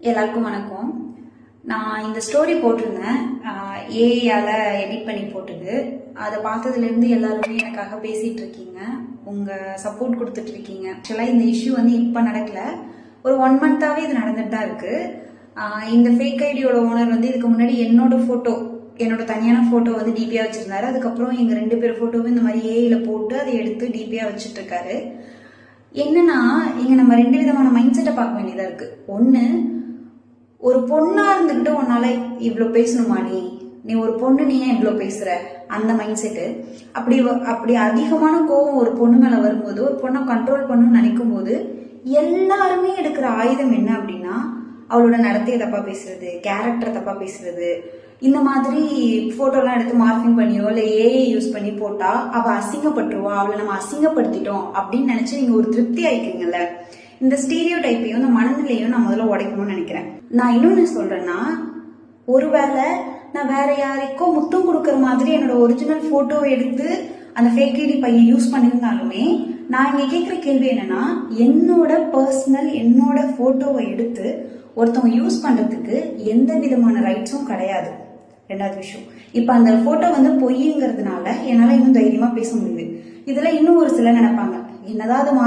எல்லாருக்கும் வணக்கம். நான் இந்த ஸ்டோரி போட்டிருந்தேன். ஏஐயால் எடிட் பண்ணி போட்டது. அதை பார்த்ததுலேருந்து எல்லாருமே எனக்காக பேசிகிட்டு இருக்கீங்க உங்கள் சப்போர்ட் கொடுத்துட்ருக்கீங்க ஆக்சுவலாக இந்த இஷ்யூ வந்து இப்போ நடக்கல. ஒரு ஒன் மந்த்தாகவே இது நடந்துட்டு தான் இருக்குது இந்த ஃபேக் ஐடியோட ஓனர் வந்து இதுக்கு முன்னாடி என்னோட ஃபோட்டோ என்னோட தனியான ஃபோட்டோ வந்து டிபியாக வச்சுருந்தாரு. அதுக்கப்புறம் எங்கள் ரெண்டு பேர் ஃபோட்டோவும் இந்த மாதிரி ஏஐயில் போட்டு அதை எடுத்து டிபியாக வச்சுட்ருக்காரு என்னன்னா இங்க நம்ம ரெண்டு விதமான மைண்ட் செட்டை பார்க்க வேண்டியதா இருக்கு. ஒண்ணு ஒரு பொண்ணா இருந்துகிட்டு உன்னால இவ்வளோ பேசணுமா நீ? நீ ஒரு பொண்ணு நீ ஏன் இவ்வளோ பேசுற? அந்த மைண்ட் செட்டு அப்படி அப்படி அதிகமான கோபம் ஒரு பொண்ணு மேல வரும்போது ஒரு பொண்ணை கண்ட்ரோல் பண்ணணும்னு நினைக்கும் போது எல்லாருமே எடுக்கிற ஆயுதம் என்ன அப்படின்னா அவளோட நடத்தையை தப்பா பேசுறது கேரக்டர் தப்பா பேசுறது. இந்த மாதிரி போட்டோலாம் எடுத்து மார்க்கிங் பண்ணியோ இல்லை ஏஐ யூஸ் பண்ணி போட்டால் அவள் அசிங்கப்பட்டுருவா அவளை நம்ம அசிங்கப்படுத்திட்டோம் அப்படின்னு நினச்சி நீங்கள் ஒரு திருப்தி ஆயிக்கிறீங்கல்ல? இந்த ஸ்டீரியோ டைப்பையும் இந்த மனநிலையும் நான் முதல்ல உடைக்கணும்னு நினைக்கிறேன். நான் இன்னொன்று சொல்கிறேன்னா ஒருவேளை நான் வேற யாருக்கோ முத்தம் கொடுக்குற மாதிரி என்னோட ஒரிஜினல் ஃபோட்டோ எடுத்து அந்த ஃபேக் ஐடி பையன் யூஸ் பண்ணியிருந்தாலுமே நான் இங்க கேட்குற கேள்வி என்னன்னா என்னோட பர்சனல் என்னோட போட்டோவை எடுத்து ஒருத்தவங்க யூஸ் பண்றதுக்கு எந்த விதமான ரைட்ஸும் கிடையாது. ரெண்டாவது விஷயம். இப்போ அந்த போட்டோ வந்து பொய்ங்கிறதுனால என்னால் இன்னும் தைரியமா பேச முடியுது. இதில் இன்னும் ஒரு சிலர் நினைப்பாங்க என்னதான் அது